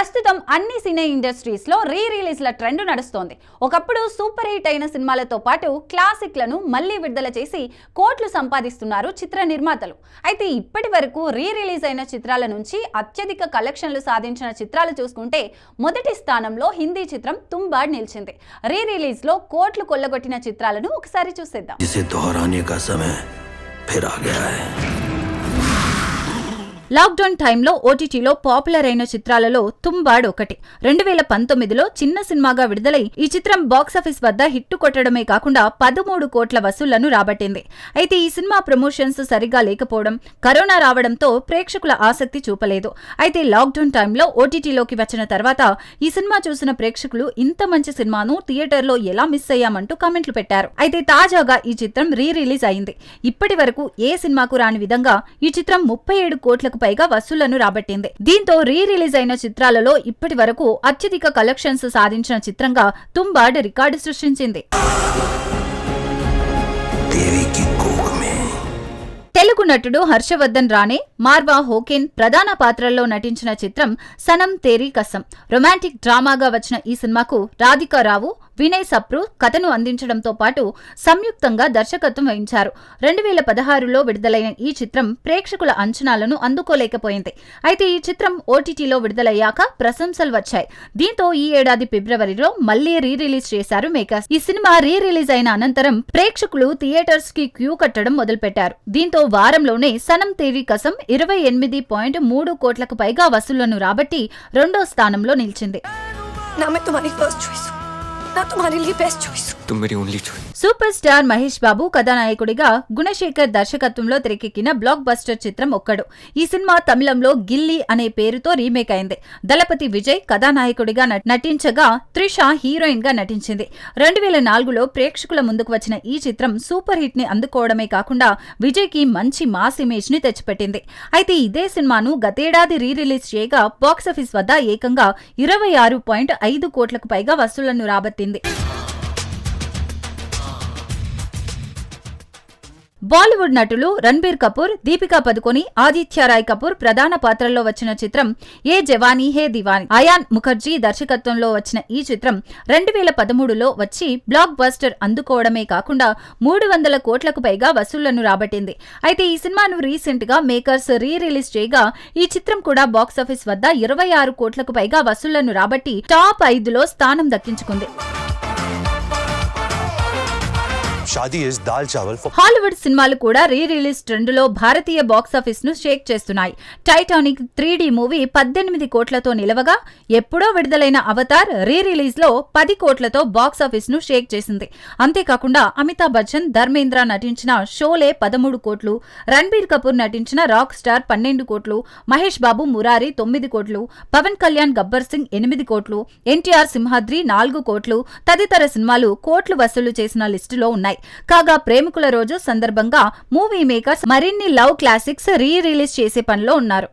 ప్రస్తుతం అన్ని సినీ ఇండస్ట్రీస్లో రీ రిలీజ్ల ట్రెండ్ నడుస్తోంది. ఒకప్పుడు సూపర్ హిట్ అయిన సినిమాలతో పాటు క్లాసిక్లను మళ్ళీ విడుదల చేసి కోట్లు సంపాదిస్తున్నారు చిత్ర నిర్మాతలు. అయితే ఇప్పటి వరకు రీ రిలీజ్ అయిన చిత్రాల నుంచి అత్యధిక కలెక్షన్లు సాధించిన చిత్రాలు చూసుకుంటే మొదటి స్థానంలో హిందీ చిత్రం తుంబాడ్ నిలిచింది. రీ రిలీజ్లో కోట్లు కొల్లగొట్టిన చిత్రాలను ఒకసారి చూసేద్దాం. లాక్డౌన్ టైంలో ఓటీటీలో పాపులర్ అయిన చిత్రాలలో తుంబాడ్ ఒకటి. రెండు వేల పంతొమ్మిదిలో చిన్న సినిమాగా విడుదలై ఈ చిత్రం బాక్సాఫీస్ వద్ద హిట్టు కొట్టడమే కాకుండా పదమూడు కోట్ల వసూళ్ళను రాబట్టింది. అయితే ఈ సినిమా ప్రమోషన్స్ సరిగా లేకపోవడం కరోనా రావడంతో ప్రేక్షకుల ఆసక్తి చూపలేదు. అయితే లాక్డౌన్ టైంలో ఓటీటీలోకి వచ్చిన తర్వాత ఈ సినిమా చూసిన ప్రేక్షకులు ఇంత మంచి సినిమాను థియేటర్లో ఎలా మిస్ అయ్యామంటూ కామెంట్లు పెట్టారు. అయితే తాజాగా ఈ చిత్రం రీ రిలీజ్ అయింది. ఇప్పటి వరకు ఏ సినిమాకు రాని విధంగా ఈ చిత్రం ముప్పై ఏడు కోట్లకు పైగా వసూళ్ళను రాబట్టింది. దీంతో రీ రిలీజ్ అయిన చిత్రాలలో ఇప్పటి వరకు అత్యధిక కలెక్షన్స్ సాధించిన చిత్రంగా తుంబాడ్ రికార్డు సృష్టించింది. తెలుగు నటుడు హర్షవర్ధన్ రాణే మార్వా హోకిన్ ప్రధాన పాత్రల్లో నటించిన చిత్రం సనం తేరీ కసం. రొమాంటిక్ డ్రామాగా వచ్చిన ఈ సినిమాకు రాధికారావు వినయ్ సప్రు కథను అందించడంతో పాటు సంయుక్తంగా దర్శకత్వం వహించారు. రెండు వేల పదహారులో విడుదలైన ఈ చిత్రం ప్రేక్షకుల అంచనాలను అందుకోలేకపోయింది. అయితే ఈ చిత్రం ఓటీటీలో విడుదలయ్యాక ప్రశంసలు వచ్చాయి. దీంతో ఈ ఏడాది ఫిబ్రవరిలో మళ్ళీ రీ రిలీజ్ చేశారు మేకర్స్. ఈ సినిమా రీ రిలీజ్ అయిన అనంతరం ప్రేక్షకులు థియేటర్స్కి క్యూ కట్టడం మొదలుపెట్టారు. దీంతో వారంలోనే సనం తేవి కసం ఇరవై ఎనిమిది పాయింట్ మూడు కోట్లకు పైగా వసూళ్ళను రాబట్టి రెండో స్థానంలో నిలిచింది. मैं तुम्हारी लिए बेस्ट चॉइस तुम मेरी only choice super star Mahesh Babu కథానాయకుడిగా గుణశేఖర్ దర్శకత్వంలో తెరకెక్కిన బ్లాక్ బస్టర్ చిత్రం ఒక్కడు. ఈ సినిమా తమిళంలో గిల్లీ అనే పేరుతో రీమేక్ అయింది. దళపతి విజయ్ కథానాయకుడిగా నటించగా త్రిష హీరోయిన్గా నటించింది. రెండు వేల నాలుగులో ప్రేక్షకుల ముందుకు వచ్చిన ఈ చిత్రం సూపర్ హిట్ని అందుకోవడమే కాకుండా విజయ్కి మంచి మాస్ ఇమేజ్ని తెచ్చిపెట్టింది. అయితే ఇదే సినిమాను గతేడాది రీ రిలీజ్ చేయగా బాక్సాఫీస్ వద్ద ఏకంగా ఇరవై ఆరు పాయింట్ ఐదు కోట్లకు పైగా వసూళ్ళను రాబట్టింది. బాలీవుడ్ నటులు రణబీర్ కపూర్ దీపికా పదుకొని ఆదిత్య రాయ్ కపూర్ ప్రధాన పాత్రల్లో వచ్చిన చిత్రం ఏ జవానీ హే దివాని. అయాన్ ముఖర్జీ దర్శకత్వంలో వచ్చిన ఈ చిత్రం రెండు వేల పదమూడులో వచ్చి బ్లాక్ బస్టర్ అందుకోవడమే కాకుండా మూడు వందల కోట్లకు పైగా వసూళ్ళను రాబట్టింది. అయితే ఈ సినిమాను రీసెంట్గా మేకర్స్ రీ రిలీజ్ చేయగా ఈ చిత్రం కూడా బాక్సాఫీస్ వద్ద ఇరవై ఆరు కోట్లకు పైగా వసూళ్ళను రాబట్టి టాప్ ఐదులో స్థానం దక్కించుకుంది. హాలీవుడ్ సినిమాలు కూడా రీ రిలీజ్ ట్రెండ్లో భారతీయ బాక్సాఫీస్ను షేక్ చేస్తున్నాయి. టైటానిక్ త్రీ మూవీ పద్దెనిమిది కోట్లతో నిలవగా ఎప్పుడో విడుదలైన అవతార్ రీ రిలీజ్లో పది కోట్లతో బాక్సాఫీస్ను షేక్ చేసింది. అంతేకాకుండా అమితాబ్ బచ్చన్ ధర్మేంద్ర నటించిన షోలే పదమూడు కోట్లు రణబీర్ కపూర్ నటించిన రాక్ స్టార్ పన్నెండు కోట్లు మహేష్ బాబు మురారి తొమ్మిది కోట్లు పవన్ కళ్యాణ్ గబ్బర్ సింగ్ ఎనిమిది కోట్లు ఎన్టీఆర్ సింహాద్రి నాలుగు కోట్లు తదితర సినిమాలు కోట్లు వసూలు చేసిన లిస్టులో ఉన్నాయి. కాగా ప్రేమికుల రోజు సందర్భంగా మూవీ మేకర్స్ మరిన్ని లవ్ క్లాసిక్స్ రీ రిలీజ్ చేసే పనిలో ఉన్నారు.